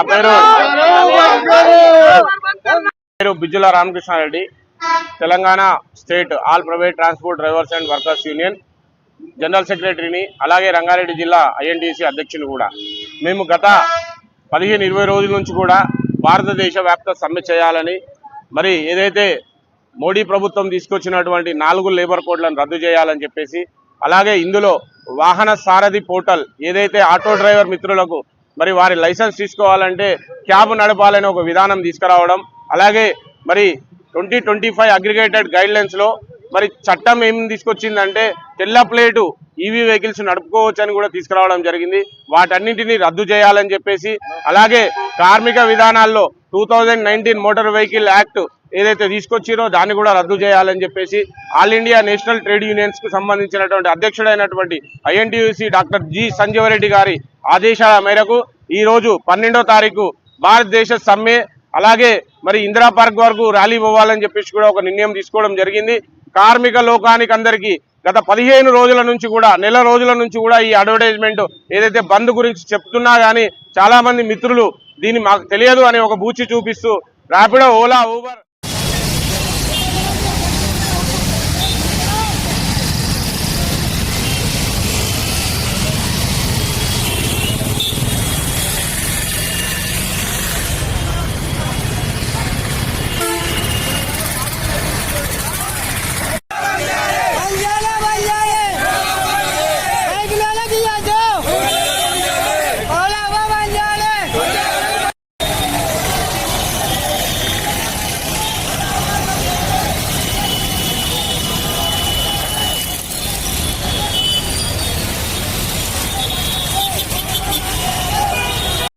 నా పేరు? పేరు Bijjula Ramakrishna Reddy. Telangana state all private transport drivers and workers union. General సెక్రటరీని అలాగే రంగారెడ్డి జిల్లా ఐఎన్టీసీ అధ్యక్షులు కూడా. మేము గత పదిహేను ఇరవై రోజుల నుంచి కూడా భారతదేశ వ్యాప్త సమ్మె చేయాలని మరి ఏదైతే మోడీ ప్రభుత్వం తీసుకొచ్చినటువంటి నాలుగు లేబర్ కోడ్లను రద్దు చేయాలని చెప్పేసి అలాగే ఇందులో వాహన సారథి పోర్టల్ ఏదైతే ఆటో డ్రైవర్ మిత్రులకు మరి వారి లైసెన్స్ తీసుకోవాలంటే క్యాబ్ నడపాలని ఒక విధానం తీసుకురావడం అలాగే మరి twenty twenty five aggregated guide మరి చట్టం ఏం తీసుకొచ్చిందంటే తెల్ల ప్లేటు ఈవీ వెహికల్స్ నడుపుకోవచ్చు అని కూడా తీసుకురావడం జరిగింది. వాటన్నింటినీ రద్దు చేయాలని చెప్పేసి అలాగే కార్మిక విధానాల్లో two thousand nineteen motor vehicle act ఏదైతే తీసుకొచ్చిరో దాన్ని కూడా రద్దు చేయాలని చెప్పేసి ఆల్ ఇండియా నేషనల్ ట్రేడ్ యూనియన్స్కు సంబంధించినటువంటి అధ్యక్షుడైనటువంటి INTUC doctor G Sanjeevareddy garu ఆదేశాల మేరకు ఈ రోజు పన్నెండో తారీఖు భారతదేశ సమ్మె అలాగే మరి ఇందిరా పార్క్ వరకు ర్యాలీ పోవాలని చెప్పేసి కూడా ఒక నిర్ణయం తీసుకోవడం జరిగింది. కార్మిక లోకానికి అందరికీ గత పదిహేను రోజుల నుంచి కూడా నెల రోజుల నుంచి కూడా ఈ అడ్వర్టైజ్మెంట్ ఏదైతే బంద్ గురించి చెప్తున్నా కానీ చాలా మంది మిత్రులు దీన్ని మాకు తెలియదు అని ఒక బూచి చూపిస్తూ ర్యాపిడో ఓలా ఊబర్